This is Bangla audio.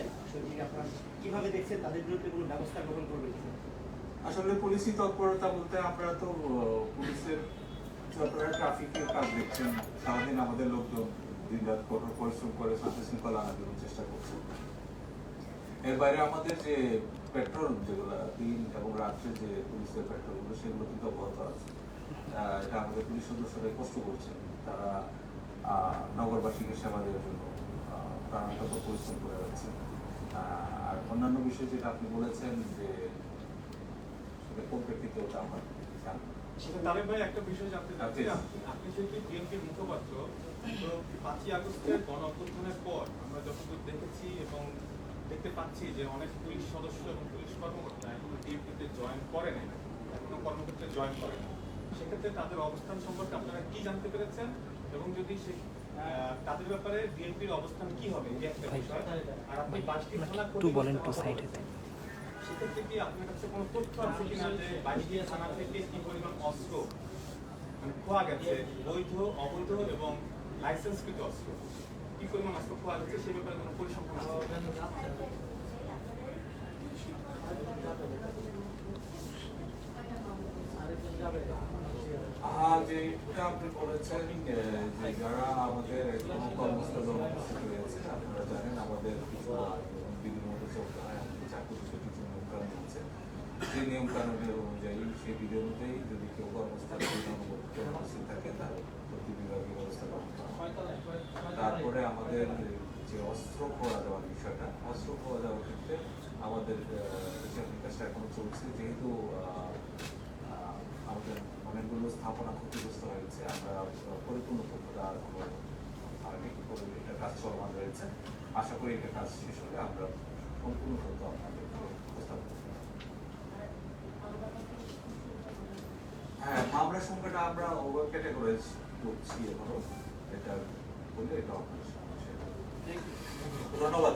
করছেন বিষয়টিকে আপনারা কীভাবে দেখছেন? তাদের বিরুদ্ধে কোনো ব্যবস্থা গ্রহণ করবেন আসলে পুলিশি তৎপরতা বলতে আমরা তো পুলিশের যতটা ট্রাফিকের কাজ দেখছেন সারাদিন আমাদের লোকজন দিন রাত কঠোর পরিশ্রম করে শান্তি শৃঙ্খলা আনার জন্য চেষ্টা করছে এর বাইরে আমাদের যে পেট্রোল যেগুলো দিন এবং রাত্রে যে পুলিশের পেট্রোলগুলো সেগুলো কিন্তু অব্যাহত আছে। আহ, এটা আমাদের পুলিশ সদস্যরা কষ্ট করছেন। তারা আহ, নগরবাসীকে সেবা দেওয়ার জন্য আহ, পরিশ্রম করে যাচ্ছে আর অন্যান্য বিষয় যেটা আপনি বলেছেন যে সেটা কোন প্রেক্ষিতে ওটা আমার জানা তারেক ভাই একটা বিষয় জানতে চাচ্ছি আচ্ছা। আপনি- আপনি যেহেতু বিএনপির মুখপাত্র তো পাঁচই আগস্টের গণ অভ্যুত্থানের পর আমরা যতদূর দেখেছি এবং দেখতে পাচ্ছি যে অনেক পুলিশ সদস্য এবং পুলিশ কর্মকর্তা এখনও জয়েন করে নাই এখনও কর্মক্ষেত্রে জয়েন করে না সেক্ষেত্রে তাদের অবস্থান সম্পর্কে আপনারা কি জানতে পেরেছেন? এবং যদি সে আহ, তাদের ব্যাপারে বিএনপির অবস্থান কি হবে? এই একটা বিষয়। আর আপনি পাঁচটি থানা একটু বলেন ক্ষতিগ্রস্ত সাইডে হওয়ার সেক্ষেত্রে কি আপনার কাছে কোনো তথ্য আছে কিনা যে বাইশটি থানা থেকে কি পরিমাণ অস্ত্র মানে খোয়া গেছে বৈধ অবৈধ এবং লাইসেন্সকৃত অস্ত্র? কি পরিমাণ অস্ত্র খোয়া গেছে সে ব্যাপারে কোনো পরিসংখ্যান আহ, আপনি বলেছেন যারা আমাদের কর্মস্থলে জানেন আমাদের কিছু মতো চলতে হয় আমাদের চাকরি কিছু নিয়মকানুন আছে। সেই অনুযায়ী সেই বিধি অনুযায়ী যদি কেউ কর্মস্থলে থাকে তার প্রতি ব্যবস্থা তারপরে আমাদের যে অস্ত্র খোয়া যাওয়ার বিষয়টা অস্ত্র খোয়া যাওয়ার ক্ষেত্রে আমাদের হিসাব নিকাশটা এখনও চলছে যেহেতু আমাদের অনেকগুলো স্থাপনা ক্ষতিগ্রস্ত হয়েছে আমরা পরিপূর্ণ তথ্যটা এখনও পাইনি এটা কাজ চলমান রয়েছে। আশা করি এটা কাজ শেষ হলে আমরা সম্পূর্ণ তথ্য উপস্থাপন হ্যাঁ মামলার সংখ্যাটা আমরা ওভার ক্যাটাগরাইজ করছি এখনও। এটা বললে এটা আপনার। ধন্যবাদ।